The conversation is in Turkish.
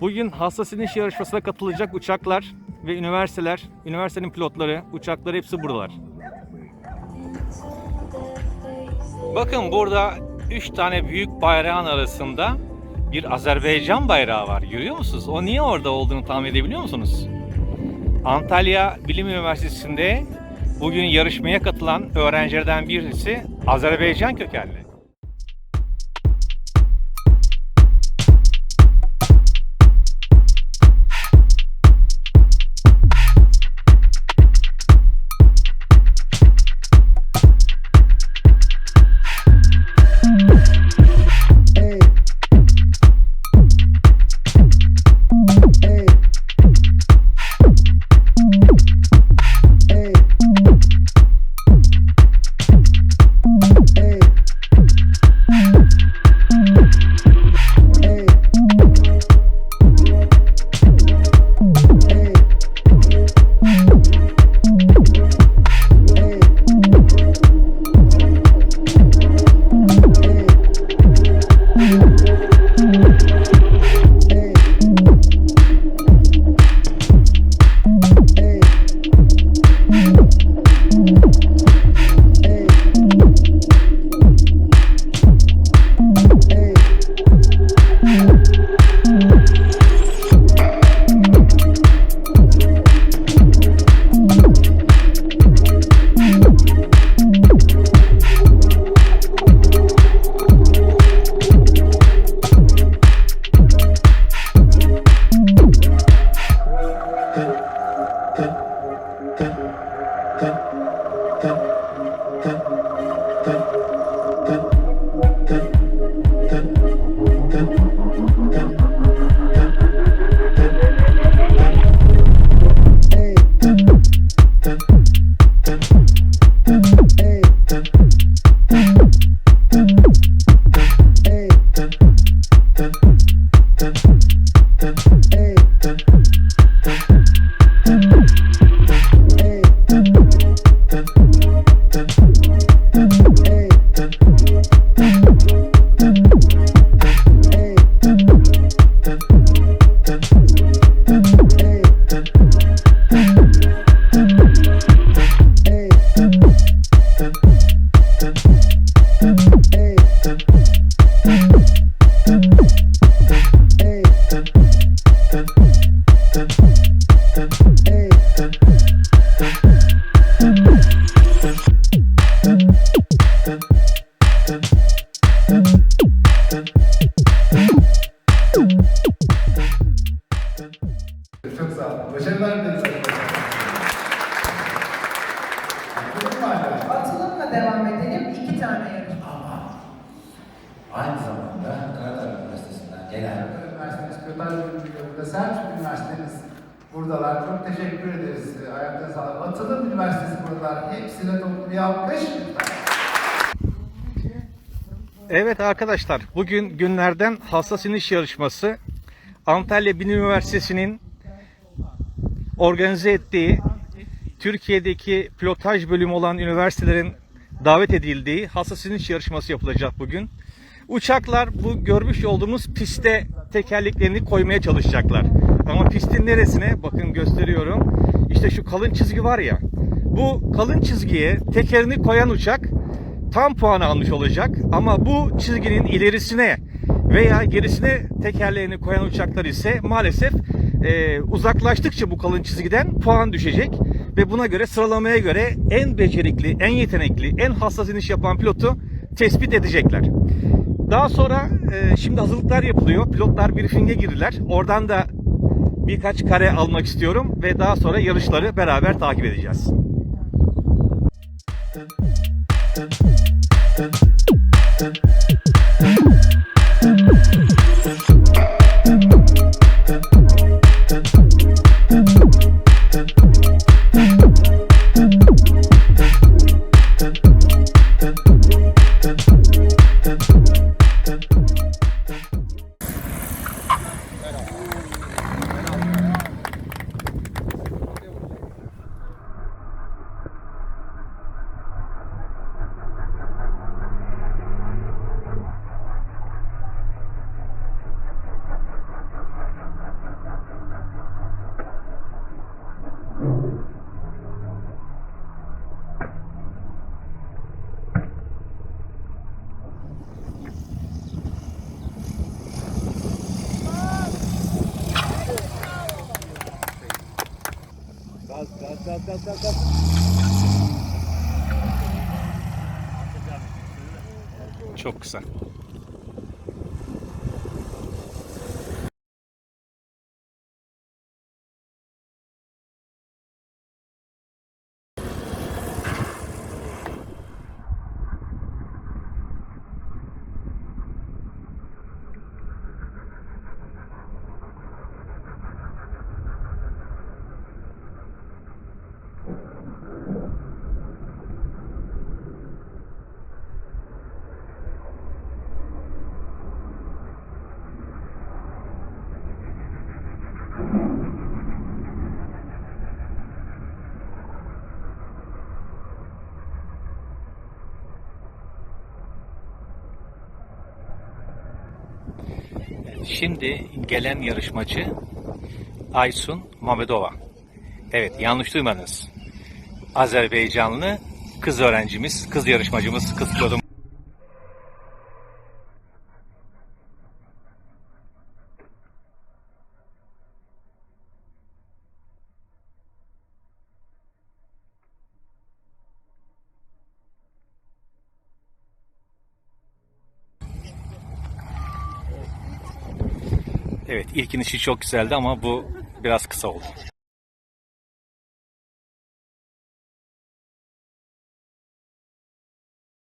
Bugün hassas iniş yarışmasına katılacak uçaklar ve üniversiteler, üniversitenin pilotları, uçakları hepsi buradalar. Bakın burada 3 tane büyük bayrağın arasında bir Azerbaycan bayrağı var. Görüyor musunuz? O niye orada olduğunu tahmin edebiliyor musunuz? Antalya Bilim Üniversitesi'nde bugün yarışmaya katılan öğrencilerden birisi Azerbaycan kökenli. Sağ olun. Başarılar dileriz. Atılım hala? Atılımla devam edelim. İki tane yarışma. Ama aynı zamanda Karadağ Üniversitesi'nden gelen Karakter Üniversitesi Pilotaj Bölümü burada Selçuk Üniversitemiz buradalar. Çok teşekkür ederiz. Ayaklarına sağlık. Atılım Üniversitesi buradalar. Hepsine toplu bir alkış. Evet arkadaşlar, bugün günlerden hassas iniş yarışması Antalya Bilim Üniversitesi'nin organize ettiği Türkiye'deki pilotaj bölümü olan üniversitelerin davet edildiği hassas iniş yarışması yapılacak bugün. Uçaklar bu görmüş olduğumuz piste tekerleklerini koymaya çalışacaklar. Ama pistin neresine? Bakın gösteriyorum. İşte şu kalın çizgi var ya. Bu kalın çizgiye tekerini koyan uçak tam puan almış olacak. Ama bu çizginin ilerisine veya gerisine tekerleğini koyan uçaklar ise maalesef e, uzaklaştıkça bu kalın çizgiden puan düşecek. Ve buna göre sıralamaya göre en becerikli, en yetenekli, en hassas iniş yapan pilotu tespit edecekler. Daha sonra e, şimdi hazırlıklar yapılıyor. Pilotlar briefing'e girdiler. Oradan da birkaç kare almak istiyorum ve daha sonra yarışları beraber takip edeceğiz. Çok kısa. Şimdi gelen yarışmacı Aysun Mamedova. Evet yanlış duymadınız. Azerbaycanlı kız öğrencimiz, kız yarışmacımız, kız pilotum. Evet ilk inişi çok güzeldi ama bu biraz kısa oldu.